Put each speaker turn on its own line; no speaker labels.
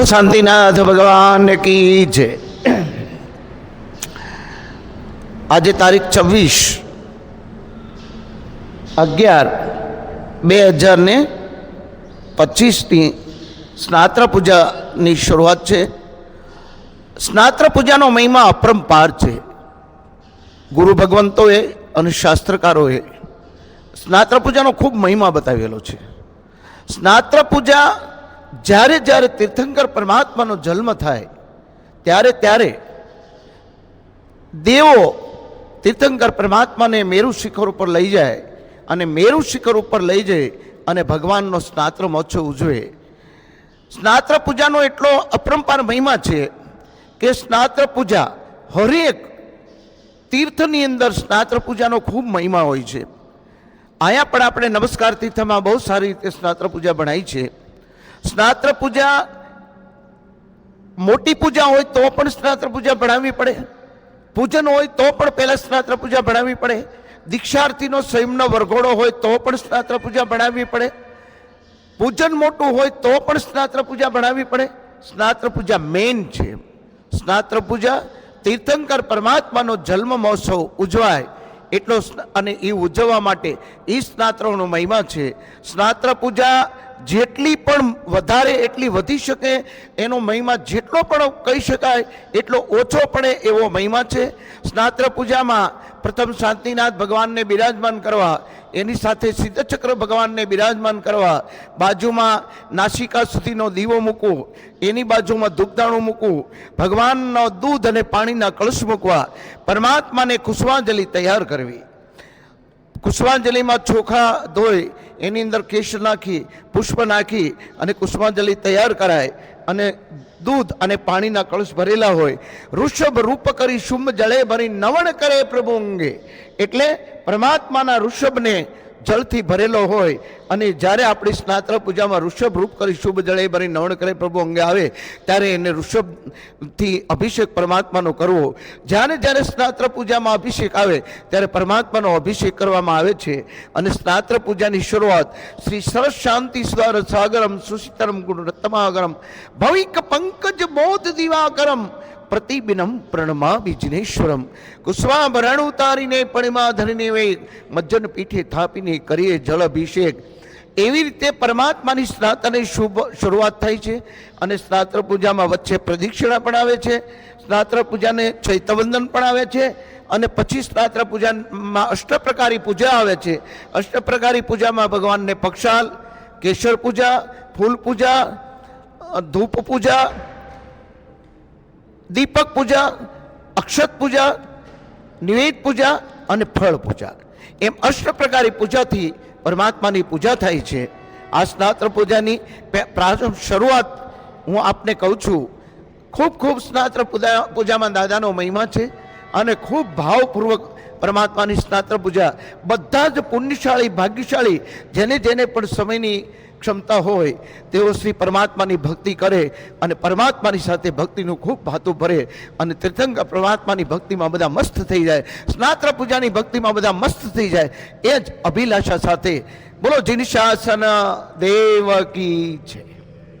બોલો શાંતિનાથ ભગવાન કી છે આજે તારીખ છવ્વીસ અગિયાર બે હજાર ને પચીસની સ્નાત્ર પૂજાની શરૂઆત છે. સ્નાત્ર પૂજાનો મહિમા અપરંપાર છે. ગુરુ ભગવંતોએ અને શાસ્ત્રકારોએ સ્નાત્ર પૂજાનો ખૂબ મહિમા બતાવેલો છે. સ્નાત્ર પૂજા જ્યારે જ્યારે તીર્થંકર પરમાત્માનો જન્મ થાય, ત્યારે ત્યારે દેવો તીર્થંકર પરમાત્માને મેરુ શિખર ઉપર લઈ જાય અને મેરુ શિખર ઉપર લઈ જઈ અને ભગવાનનો સ્નાત્ર મહોત્સવ ઉજવે. સ્નાત્ર પૂજાનો એટલો અપરંપાર મહિમા છે કે સ્નાત્ર પૂજા હરેક તીર્થની અંદર સ્નાત્ર પૂજાનો ખૂબ મહિમા હોય છે. અહીંયા પણ આપણે નમસ્કાર તીર્થમાં બહુ સારી રીતે સ્નાત્ર પૂજા ભણાઈ છે. સ્નાત્ર પૂજા, મોટી પૂજા હોય તો પણ સ્નાત્ર પૂજા ભણાવવી પડે. પૂજન હોય તો પણ પહેલા સ્નાત્ર પૂજા ભણાવવી પડે. દીક્ષાર્થીનો સંયમનો વરઘોડો હોય તો પણ સ્નાત્ર પૂજા ભણાવવી પડે. પૂજન મોટું હોય તો પણ સ્નાત્ર પૂજા ભણાવવી પડે. સ્નાત્ર પૂજા મેન છે. સ્નાત્ર પૂજા તીર્થંકર પરમાત્માનો જન્મ મહોત્સવ ઉજવાય. એટલો અને એ ઉજવવા માટે એ સ્નાત્રોનો મહિમા છે. સ્નાત્ર પૂજા જેટલી પણ વધારે એટલી વધી શકે, એનો મહિમા જેટલો પણ કહી શકાય, એટલો ઓછો પડે એવો મહિમા છે. સ્નાત્ર પૂજામાં પ્રથમ શાંતિનાથ ભગવાનને બિરાજમાન કરવા, એની સાથે સિદ્ધચક્ર ભગવાનને બિરાજમાન કરવા, બાજુમાં નાસિકા સુધીનો દીવો મૂકવો, એની બાજુમાં ધૂપદાણું મૂકવું, ભગવાનનો દૂધ અને પાણીના કળશ મૂકવા, પરમાત્માને કુષ્માંજલિ તૈયાર કરવી. કુષ્માંજલિમાં ચોખા ધોઈ, એની અંદર કેશ નાખી, પુષ્પ નાખી અને કુષ્માંજલિ તૈયાર કરાય અને દૂધ અને પાણીના કળશ ભરેલા હોય. ઋષભ રૂપ કરી શુંભ જળે ભરી નવણ કરે પ્રભુ અંગે. એટલે પરમાત્માના ઋષભને જળથી ભરેલો હોય અને જ્યારે આપણી સ્નાત્ર પૂજામાં ઋષભ રૂપ કરી શુભ જળે ભરી નવણ કરે પ્રભુ અંગે આવે, ત્યારે એને ઋષભથી અભિષેક પરમાત્માનો કરવો. જ્યારે જ્યારે સ્નાત્ર પૂજામાં અભિષેક આવે, ત્યારે પરમાત્માનો અભિષેક કરવામાં આવે છે. અને સ્નાત્ર પૂજાની શરૂઆત શ્રી સરસ શાંતિ સ્વર સાગરમ સુશીતરમ ગુણ રત્તમાગરમ ભવિક પંકજ બોધ દિવાકરમ પ્રતિબિનમ પ્રણમામી જિનેશ્વરમ કુસ્વાભરણ ઉતારીને પરિમાધરીને મજ્જન પીઠે થાપીને કરીએ જળ અભિષેક. એવી રીતે પરમાત્માની સ્નાતની શુભ શરૂઆત થાય છે અને સ્નાત્ર પૂજામાં વચ્ચે પ્રદક્ષિણા પણ આવે છે, સ્નાત્ર પૂજાને ચૈતવંદન પણ આવે છે અને પછી સ્નાત્ર પૂજામાં અષ્ટપ્રકારી પૂજા આવે છે. અષ્ટપ્રકારી પૂજામાં ભગવાનને પક્ષાલ, કેશર પૂજા, ફૂલ પૂજા ધૂપ પૂજા દીપક પૂજા, અક્ષત પૂજા, નિવેદ પૂજા અને ફળ પૂજા. એમ અષ્ટ પ્રકારની પૂજાથી પરમાત્માની પૂજા થાય છે. આ સ્નાત્ર પૂજાની પ્રારંભ શરૂઆત હું આપને કહું છું. ખૂબ ખૂબ સ્નાત્ર પૂજા, પૂજામાં દાદાનો મહિમા છે. અને ખૂબ ભાવપૂર્વક પરમાત્માની સ્નાત્ર પૂજા. બધા જ પુણ્યશાળી, ભાગ્યશાળી, જેને જેને પણ સમયની ક્ષમતા હોય, તેઓ શ્રી પરમાત્માની ભક્તિ કરે અને પરમાત્માની સાથે ભક્તિનું ખૂબ ભાતું ભરે અને તીર્થંકર પરમાત્માની ભક્તિમાં બધા મસ્ત થઈ જાય. સ્નાત્ર પૂજાની ભક્તિમાં બધા મસ્ત થઈ જાય. એ જ અભિલાષા સાથે બોલો, જિનિશાસન દેવકી છે